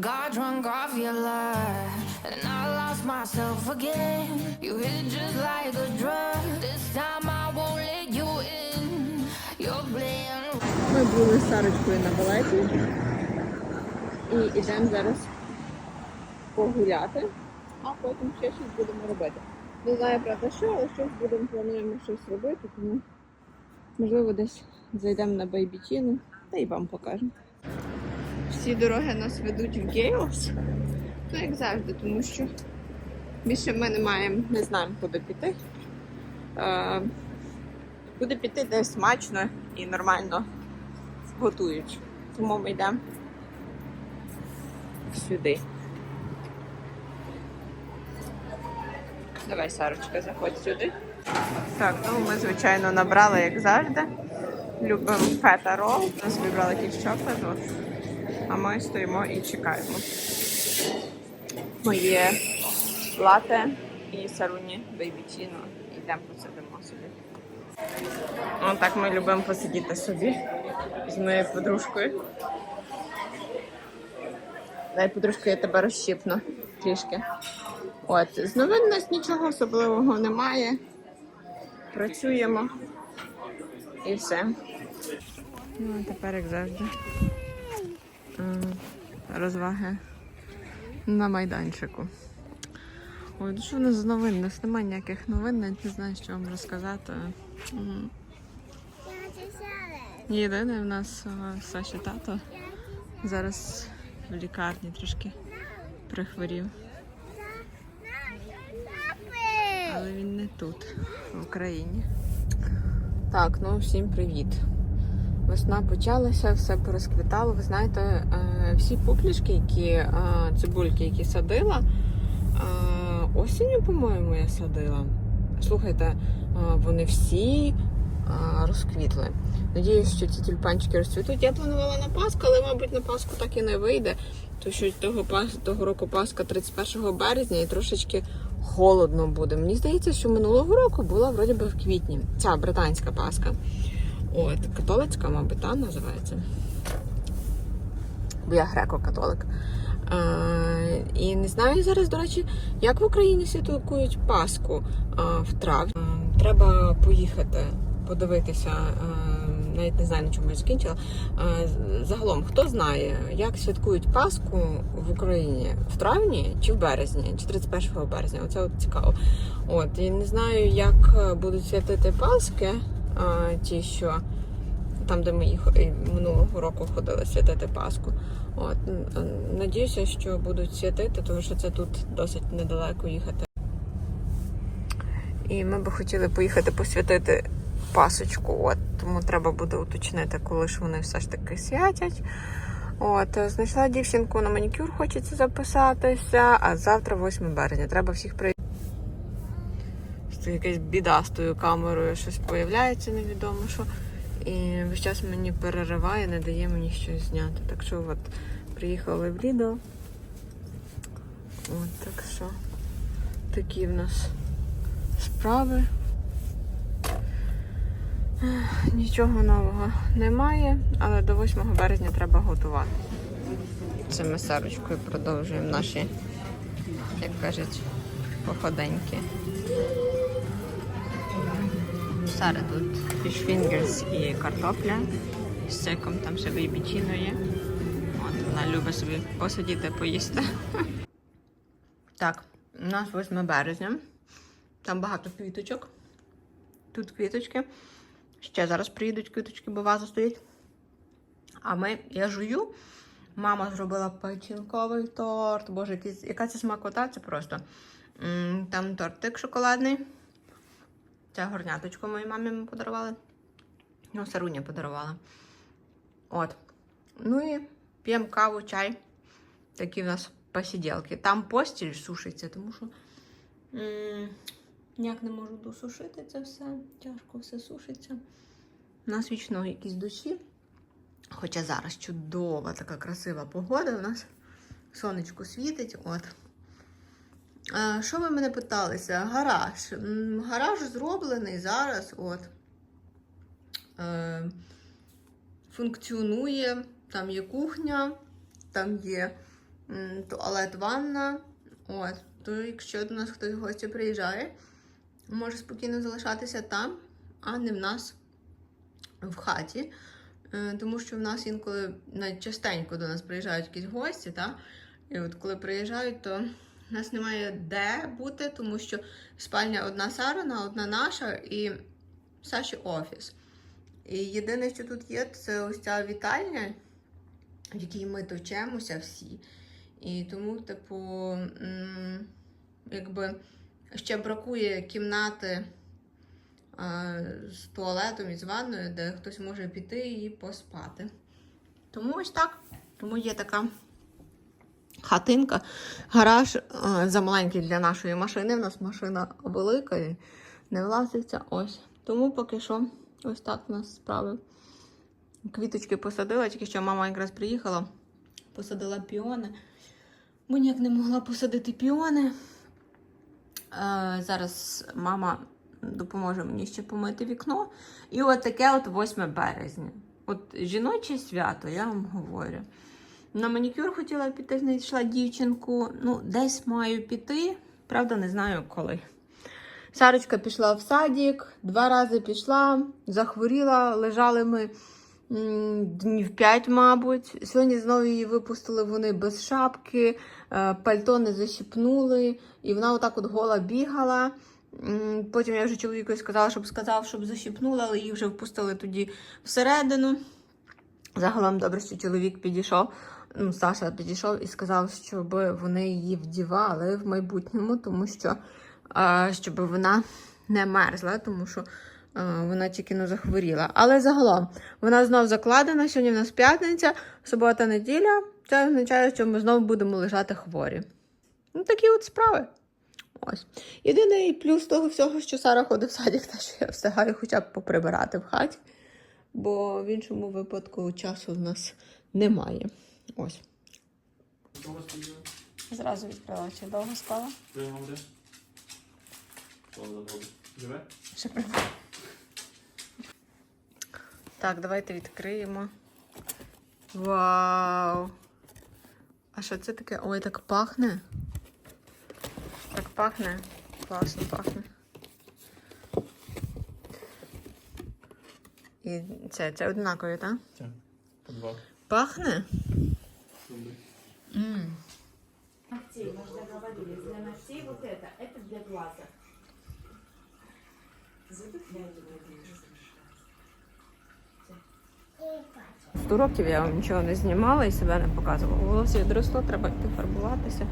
Got drunk off your lie, and I lost myself again. You hit just like a drug. This time I won't let you in. You're playing Ми були з Сарочкою на балеті і йдемо зараз погуляти, а потім ще щось будемо робити. Не знаю правда що, але щось будемо плануємо щось робити, тому можливо десь зайдемо на Байбічину та й вам покажемо. Всі дороги нас ведуть в Гейлс. Ну, як завжди, тому що більше ми не маємо, не знаємо, куди піти. Е, куди піти, де смачно і нормально готують. Тому ми йдемо сюди. Давай, Сарочка, заходь сюди. Так, ну ми, звичайно, набрали, як завжди. Любимо фета рол. Нас вибрали якийсь чоколад. А ми стоїмо і чекаємо. Моє лате і саруні бейбічіно. Йдемо посидимо собі. О, так ми любимо посидіти собі з моєю подружкою. Дай, подружка, я тебе розщипну трішки. От, з новин у нас нічого особливого немає. Працюємо і все. Ну, а тепер, як завжди, розваги на майданчику. Ой, ну що в нас з новин? У нас немає ніяких новин, навіть не знаю, що вам розказати. Єдине в нас е, Саші тато зараз в лікарні трошки прихворів. Але він не тут, в Україні. Так, ну всім привіт. Весна почалася, все порозквітало. Ви знаєте, е, всі пуклішки, які е, цибульки, які садила, е, осінню, по-моєму, я садила. Слухайте, вони всі розквітли. Надіюсь, що ці тюльпанчики розцвітуть. Я планувала на Пасху, але, мабуть, на Пасху так і не вийде. Тому що того, того року Пасха 31 березня і трошечки холодно буде. Мені здається, що минулого року була вроді би в квітні. Ця британська Пасха. От, католицька, мабуть, та називається. Бо я греко-католик. Е, і не знаю зараз, до речі, як в Україні святкують Пасху е, в травні. Треба поїхати, подивитися. Е, навіть не знаю, на чому я закінчила. Е, загалом, хто знає, як святкують Пасху в Україні в травні чи в березні, чи 31 березня? Оце от цікаво. От, і не знаю, як е, будуть святити Пасхи, ті, що там, де ми їх минулого року ходили святити Пасху. От, н- надіюся, що будуть святити, тому що це тут досить недалеко їхати. І ми би хотіли поїхати посвятити пасочку. От, тому треба буде уточнити, коли ж вони все ж таки святять. От, е, знайшла дівчинку на манікюр, хочеться записатися, а завтра 8 березня. Треба всіх прийти. Якась біда з тою камерою, щось появляється, невідомо що. І весь час мені перериває, не дає мені щось зняти. Так що от приїхали в Лідо. От так що такі в нас справи. Нічого нового немає, але до 8 березня треба готувати. Це ми Сарочкою продовжуємо наші, як кажуть, походеньки. Сара тут fingers і картопля. З циком там ще бейбічино є. От вона любить собі посидіти, поїсти. Так, у нас 8 березня. Там багато квіточок. Тут квіточки. Ще зараз приїдуть квіточки, бо ваза стоїть. А ми, я жую. Мама зробила печінковий торт. Боже, яка це смакота, це просто. Там тортик шоколадний. Це горняточку моїй мамі ми подарували. Ну, Саруня подарувала. От. Ну і п'ємо каву, чай. Такі в нас посиділки. Там постіль сушиться, тому що м, ніяк не можу досушити це все. Тяжко все сушиться. У нас вічно якісь душі. Хоча зараз чудова така красива погода у нас. Сонечко світить. От. Що ви мене питалися? Гараж. Гараж зроблений зараз. От. Е, функціонує. Там є кухня, там є туалет, ванна. От. То якщо до нас хтось в гості приїжджає, може спокійно залишатися там, а не в нас в хаті. Е, Тому що в нас інколи навіть частенько до нас приїжджають якісь гості, та? і от коли приїжджають, то в нас немає де бути, тому що спальня одна Сарина, одна наша і Саші офіс. І єдине, що тут є, це ось ця вітальня, в якій ми товчемося всі. І тому, типу, якби ще бракує кімнати з туалетом і з ванною, де хтось може піти і поспати. Тому ось так. Тому є така хатинка. Гараж а, замаленький для нашої машини. У нас машина велика і не влазиться. Ось. Тому поки що ось так у нас справи. Квіточки посадила, тільки що мама якраз приїхала, посадила піони. Бо ніяк не могла посадити піони. Е, зараз мама допоможе мені ще помити вікно. І от таке от 8 березня. От жіноче свято, я вам говорю. На манікюр хотіла піти, знайшла дівчинку. Ну, десь маю піти, правда, не знаю коли. Сарочка пішла в садик, два рази пішла, захворіла, лежали ми днів 5, мабуть. Сьогодні знову її випустили вони без шапки, е, пальто не защіпнули, і вона отак от гола бігала. Потім я вже чоловіку сказала, щоб сказав, щоб защіпнула, але її вже впустили тоді всередину. Загалом добре, що чоловік підійшов. Ну, Саша підійшов і сказав, щоб вони її вдівали в майбутньому, тому що а, щоб вона не мерзла, тому що а, вона тільки не захворіла. Але загалом вона знов закладена. Сьогодні в нас п'ятниця, субота, неділя. Це означає, що ми знову будемо лежати хворі. Ну, такі от справи. Ось. Єдиний плюс того всього, що Сара ходить в садик, те, що я встигаю хоча б поприбирати в хаті, бо в іншому випадку часу в нас немає. Ось. Кого сподіває? Зразу відкрила, чи довго спала? Прямо де? Живе? Ще прибула. Так, давайте відкриємо. Вау! А що це таке? Ой, так пахне. Так пахне. Класно пахне. І це, це однакові, так? Так. По два. Пахне? 100 років я вам нічого не знімала і себе не показувала. Волосся відросло, треба йти фарбуватися.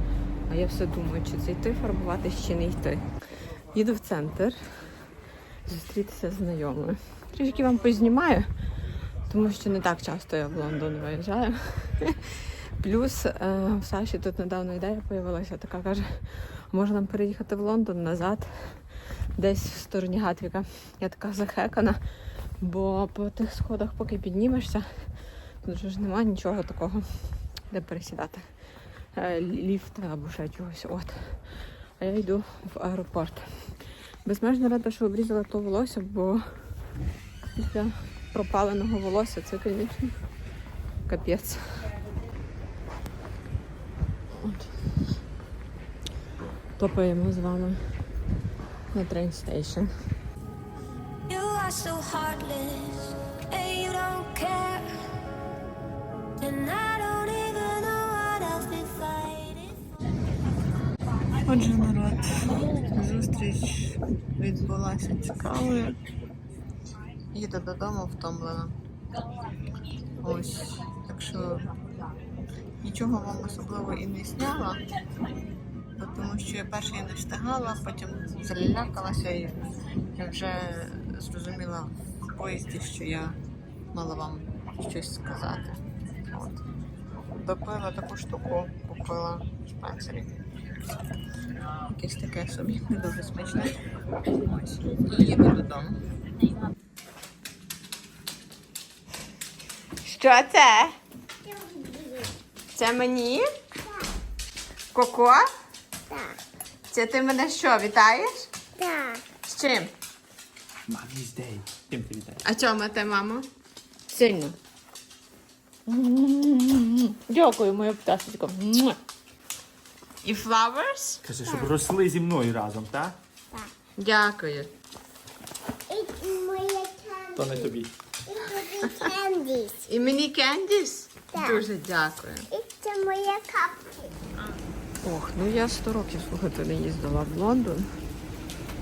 А я все думаю, чи це йти фарбуватися, чи не йти. Їду в центр зустрітися з знайомою. Трішки вам познімаю, тому що не так часто я в Лондон виїжджаю. Плюс е, в Саші тут недавно ідея з'явилася, така каже, можна переїхати в Лондон назад десь в стороні Гатвіка. Я така захекана, бо по тих сходах, поки піднімешся, тут же ж немає нічого такого, де пересідати. Е, Ліфт або ще чогось. От. А я йду в аеропорт. Безмежно рада, що обрізала то волосся, бо після пропаленого волосся це, звісно, капець. От. Топаємо з вами на train station. You are so heartless, and you don't care. And I don't even know what else to fight it Отже, народ, зустріч відбулася цікавою. Їду додому втомлена. Ось, так що нічого вам особливо і не зняла, тому що я перше і не встигала, потім залякалася і я вже зрозуміла в поїзді, що я мала вам щось сказати. От. Допила таку штуку, купила в Спенсері. Якесь таке собі не дуже смачне. Ось. Їду додому. Що це? Це мені? Коко? Так, Це ти мене що, вітаєш? так. З чим? Мамі's Day. Ким ти вітаєш? А чому ти, мамо? Сильно. Дякую, моя пташечко. І flowers? Каже, щоб росли зі мною разом, так? Дякую. І моє То не тобі. І мені кендіс? Так. Дуже дякую. І це моє капки. Ох, ну я 100 років слухайте не їздила в Лондон.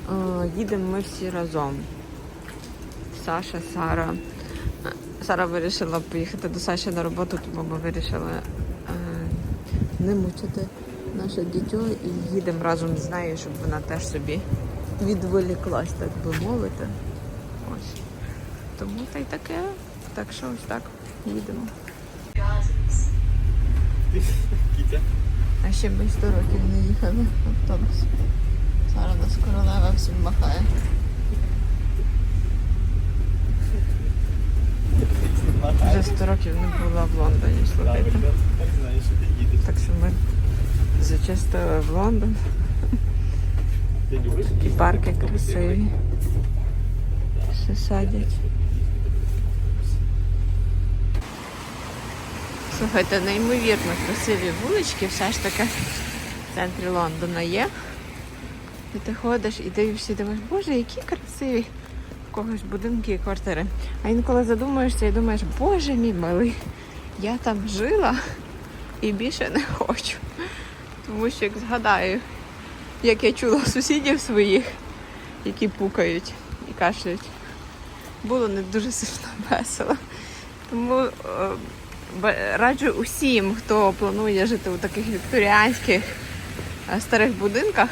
А, їдемо ми всі разом. Саша, Сара. Сара вирішила поїхати до Саші на роботу, тому ми вирішили е, не мучити наше дитя і їдемо разом з нею, щоб вона теж собі відволіклась, так би мовити. Ось. Тому та й таке. Так що ось так їдемо. Кітя. А ще ми 100 років не їхали в автобус. Сара нас королева всім махає. Вже 100 років не була в Лондоні, слухайте. Так що. Ми зачастили в Лондон. І парки красиві. Все садять. Слухайте, неймовірно красиві вулички, все ж таки в центрі Лондона є. І ти ходиш і дивишся, і думаєш, боже, які красиві в когось будинки і квартири. А інколи задумуєшся і думаєш, боже мій милий, я там жила і більше не хочу. Тому що як згадаю, як я чула сусідів своїх, які пукають і кашляють, було не дуже сильно весело. Тому е, раджу усім, хто планує жити у таких вікторіанських е, старих будинках,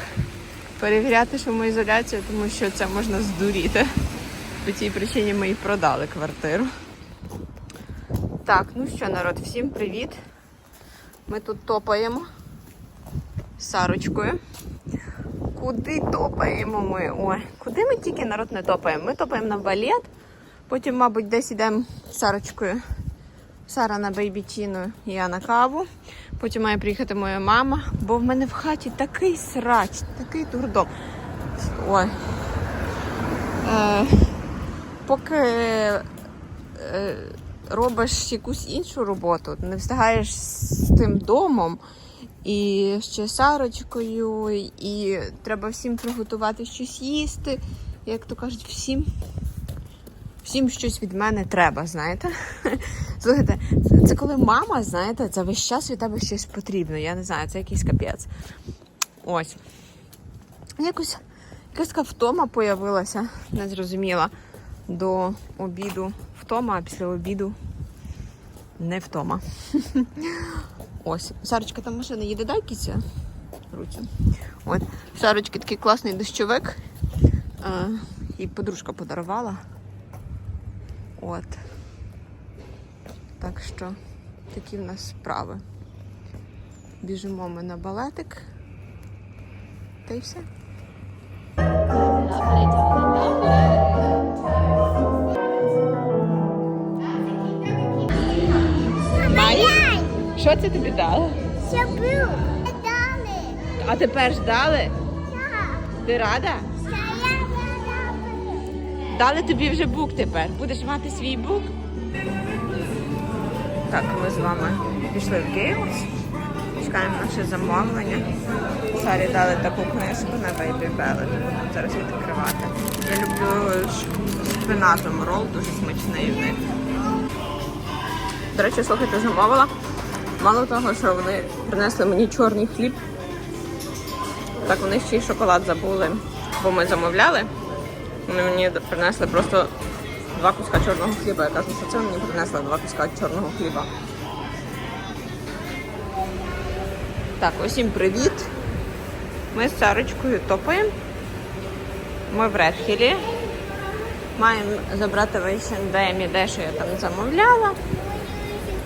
перевіряти шумоізоляцію, тому що це можна здуріти. По цій причині ми і продали квартиру. Так, ну що, народ, всім привіт. Ми тут топаємо Сарочкою. Куди топаємо ми? Ой, куди ми тільки народ не топаємо? Ми топаємо на балет, потім, мабуть, десь йдемо з Сарочкою. Сара на бейбітіну, я на каву. Потім має приїхати моя мама, бо в мене в хаті такий срач, такий дурдом. Ой. Е, поки е, робиш якусь іншу роботу, не встигаєш з тим домом і ще Сарочкою, і треба всім приготувати щось їсти. Як то кажуть, всім. Всім щось від мене треба, знаєте. Слухайте, це, коли мама, знаєте, це весь час від тебе щось потрібно. Я не знаю, це якийсь капець. Ось. Якось якась така втома появилася, незрозуміла. До обіду втома, а після обіду не втома. Ось. Сарочка, там машина їде, дай кіця. От. Сарочки такий класний дощовик. А, їй подружка подарувала. От. Так що такі в нас справи. Біжимо ми на балетик. Та й все. Май? Що це тобі дали? Шабу. Дали. А тепер ж дали? Так. Ти рада? Дали тобі вже бук тепер. Будеш мати свій бук? Так, ми з вами пішли в Гейлс. Чекаємо наше замовлення. Сарі дали таку книжку на Baby Belly. Зараз відкривати. Я люблю шпинатом рол, дуже смачний в них. До речі, слухайте, замовила. Мало того, що вони принесли мені чорний хліб. Так вони ще й шоколад забули, бо ми замовляли. Вони мені принесли просто два куска чорного хліба. Я кажу, що це мені принесли два куска чорного хліба. Так, усім привіт. Ми з Сарочкою топаємо. Ми в Редхілі. Маємо забрати в H&M де що я там замовляла.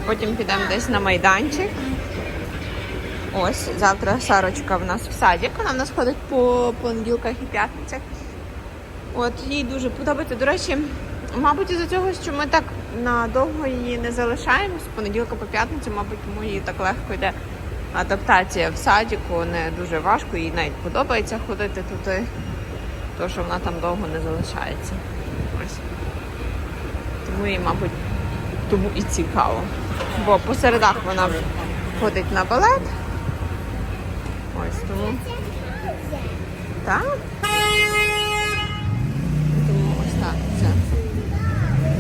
Потім підемо десь на майданчик. Ось, завтра Сарочка в нас в садик. Вона в нас ходить по понеділках і п'ятницях. От їй дуже подобається. До речі, мабуть, із-за цього, що ми так надовго її не залишаємо з понеділка по п'ятницю, мабуть, тому їй так легко йде адаптація в садіку, не дуже важко, їй навіть подобається ходити туди, то що вона там довго не залишається. Ось. Тому їй, мабуть, тому і цікаво. Бо по середах вона ходить на балет. Ось тому. Так?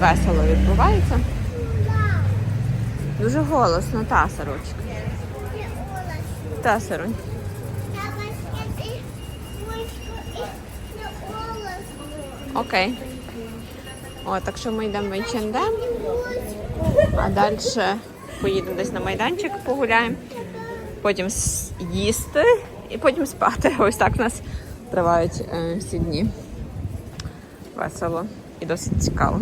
Весело відбувається. Дуже голосно, та сорочка. Та сорочка. Окей. О, так що ми йдемо в H&M, а далі поїдемо десь на майданчик, погуляємо, потім їсти і потім спати. Ось так у нас тривають е, всі дні. Весело і досить цікаво.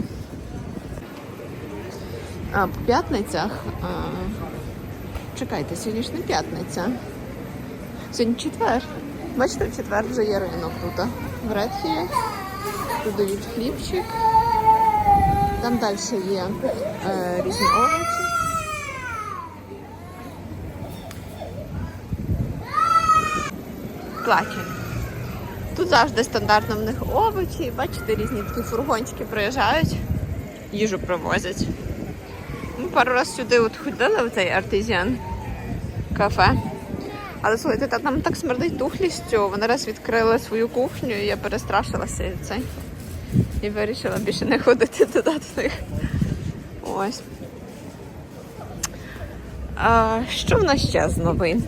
А п'ятницях. Чекайте, сьогодні ж не п'ятниця. Сьогодні четвер. Бачите, в четвер вже є ринок тут. В Редхілі. Тут дають хлібчик. Там далі є е, різні овочі. Клаки. Тут завжди стандартно в них овочі. Бачите, різні такі фургончики приїжджають, їжу привозять. Пару разів сюди от ходили в цей артезіан кафе. Але слухайте, та там так смердить тухлістю. Вони раз відкрили свою кухню, і я перестрашилася і. І вирішила більше не ходити туди до них. Ось. А, що в нас ще з новин?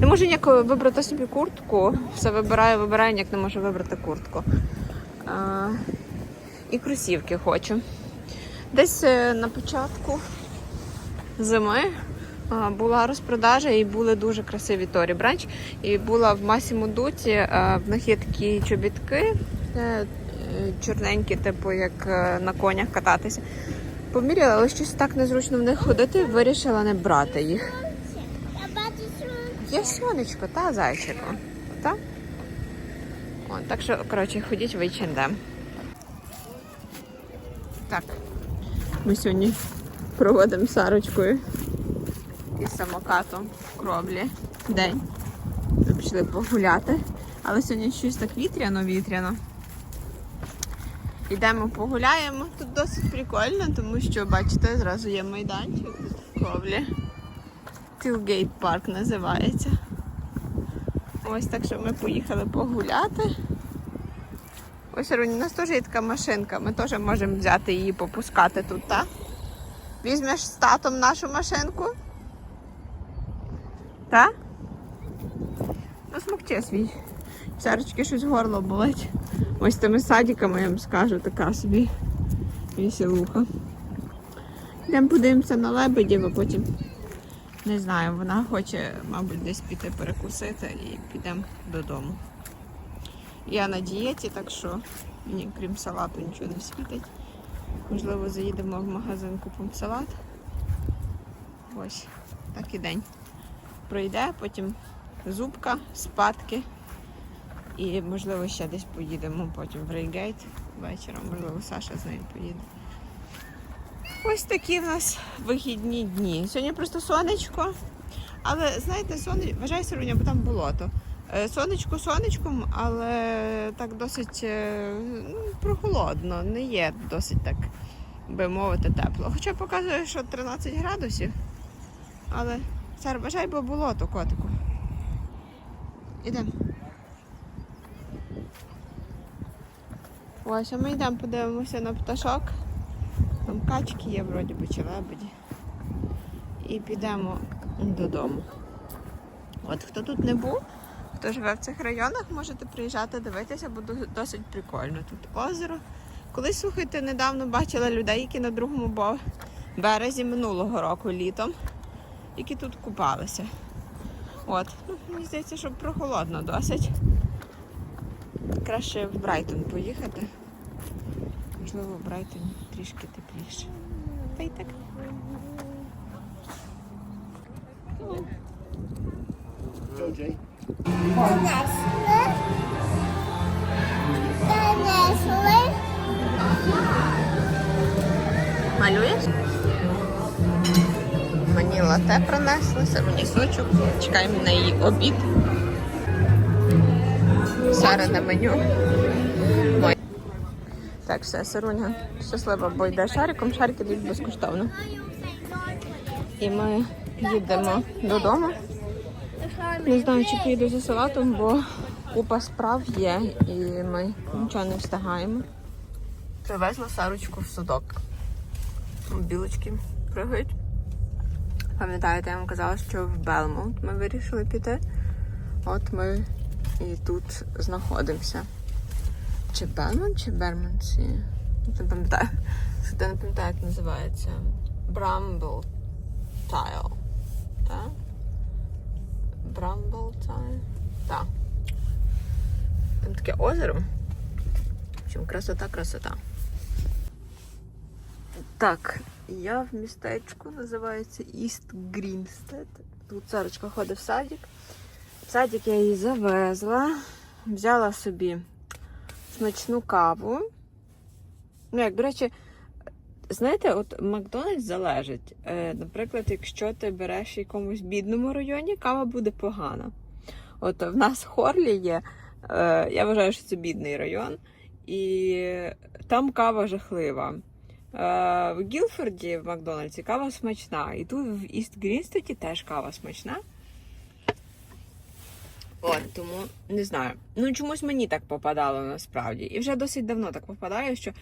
Не можу ніяк вибрати собі куртку. Все вибираю, вибираю, ніяк не можу вибрати куртку. А, і кросівки хочу. Десь е, на початку зими була розпродажа і були дуже красиві Торі Бранч. І була в Масіму Дуті, в них є такі чобітки е, е, чорненькі, типу як е, на конях кататися. Поміряла, але щось так незручно в них ходити, вирішила не брати їх. Є сонечко, та зайчику. Та? О, так що, коротше, ходіть в H&M. Так. Ми сьогодні проводимо Сарочкою із самокатом в день. Ми пішли погуляти. Але сьогодні щось так вітряно-вітряно. Йдемо погуляємо. Тут досить прикольно, тому що, бачите, зразу є майданчик в кровлі. Тілгейт парк називається. Ось так що ми поїхали погуляти. Ось у нас теж є така машинка, ми теж можемо взяти її попускати тут, так? Візьмеш з татом нашу машинку? Так? Ну, смокче свій. Сарочки щось горло болить. Ось тими садиками, я вам скажу, така собі веселуха. Йдемо подивимося на лебедів, а потім не знаю, вона хоче, мабуть, десь піти перекусити і підемо додому. Я на дієті, так що мені крім салату нічого не світить. Можливо, заїдемо в магазин, купимо салат. Ось, так і день пройде, потім зубка, спадки. І, можливо, ще десь поїдемо потім в Рейгейт вечором, можливо, Саша з нею поїде. Ось такі в нас вихідні дні. Сьогодні просто сонечко. Але знаєте, сонечко, вважаю сьогодні, бо там болото. Е, Сонечко сонечком, але так досить е, ну, прохолодно, не є досить так, би мовити, тепло. Хоча показує, що 13 градусів. Але Сар, бажай, бо болото, котику. Ідемо. Ось, а ми йдемо, подивимося на пташок. Там качки є, вроді би, чи лебеді. І підемо додому. От хто тут не був, хто живе в цих районах, можете приїжджати дивитися, бо досить прикольно. Тут озеро. Колись, слухайте, недавно бачила людей, які на другому березі минулого року літом, які тут купалися. От, ну, мені здається, що прохолодно досить. Краще в Брайтон поїхати. Можливо, в Брайтоні трішки тепліше. Та й так. Донесли. Донесли. Малюєш? Мені лате принесли, мені сочок. Чекаємо на її обід. Сара на меню. Так, все, Сируня щаслива, бо йде шариком, шарики йдуть безкоштовно. І ми їдемо додому. Не знаю, чи поїду за салатом, бо купа справ є і ми нічого не встигаємо. Привезла Сарочку в садок. Білочки пригають. Пам'ятаєте, я вам казала, що в Белмонт ми вирішили піти. От ми і тут знаходимося. Чи Белмонт, чи Бермонсі? Не пам'ятаю. Не пам'ятаю, як називається. Брамбл Тайл. Так? Брамбл Тайл. Так. Там таке озеро. В общем, красота, красота. Так, я в містечку називається Іст Грінстед. Тут Сарочка ходить в садик. В садик я її завезла, взяла собі смачну каву. Ну, як, до речі, знаєте, от Макдональдс залежить. Е, наприклад, якщо ти береш якомусь бідному районі, кава буде погана. От в нас в Хорлі є, е, я вважаю, що це бідний район, і там кава жахлива. Е, В Гілфорді в Макдональдсі кава смачна. І тут в Іст Грінстеті теж кава смачна. От, тому не знаю. Ну, чомусь мені так попадало насправді. І вже досить давно так попадає, що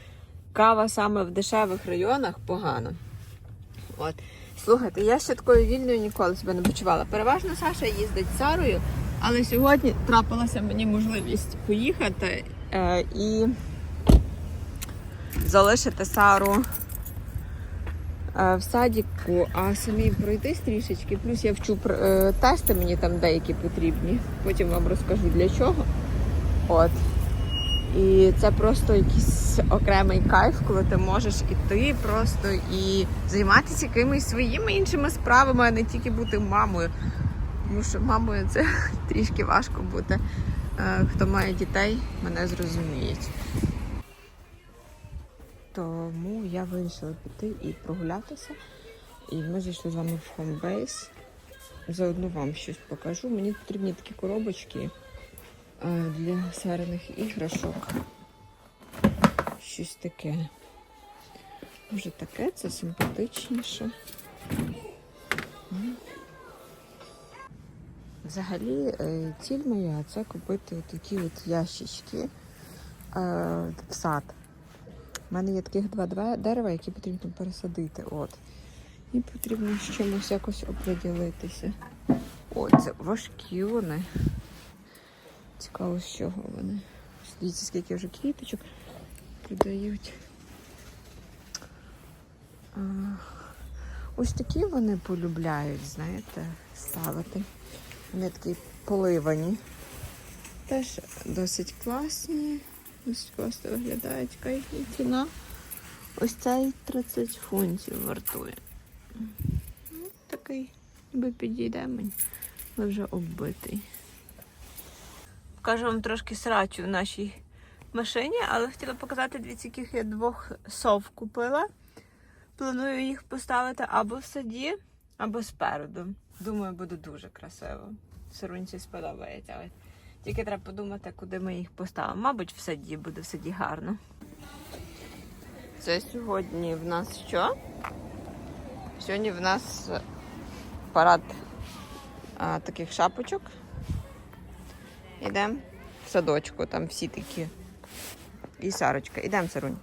кава саме в дешевих районах погана. От. Слухайте, я ще такою вільною ніколи себе не почувала. Переважно Саша їздить з Сарою, але сьогодні трапилася мені можливість поїхати е, і залишити Сару е, в садіку, а самі пройтись трішечки. Плюс я вчу е, тести, мені там деякі потрібні. Потім вам розкажу для чого. От. І це просто якийсь окремий кайф, коли ти можеш іти просто і займатися якимись своїми іншими справами, а не тільки бути мамою. Тому що мамою це трішки важко бути. Е, Хто має дітей, мене зрозуміють. Тому я вирішила піти і прогулятися. І ми зайшли з вами в Homebase. Заодно вам щось покажу. Мені потрібні такі коробочки для сарених іграшок. Щось таке. Може таке, це симпатичніше. Взагалі, е, ціль моя це купити такі от ящички е, в сад. У мене є таких два дерева, які потрібно пересадити. От. І потрібно з чимось якось оприділитися. О, це важкі вони. Цікаво, з чого вони. Дивіться, скільки вже квіточок продають. Ось такі вони полюбляють, знаєте, ставити. Вони такі поливані. Теж досить класні. Досить класно виглядають. Їхня ціна? Ось цей 30 фунтів вартує. Ну, Такий, ніби підійде мені. Але вже оббитий. Покажу вам трошки срачу в нашій машині, але хотіла показати дивіться, яких я двох сов купила. Планую їх поставити або в саді, або спереду. Думаю, буде дуже красиво. Сирунці сподобається. Ось. Тільки треба подумати, куди ми їх поставимо. Мабуть, в саді буде в саді гарно. Це сьогодні в нас що? Сьогодні в нас парад а, таких шапочок. Ідемо в садочку, там всі такі. І Сарочка. Ідемо, Сарунь.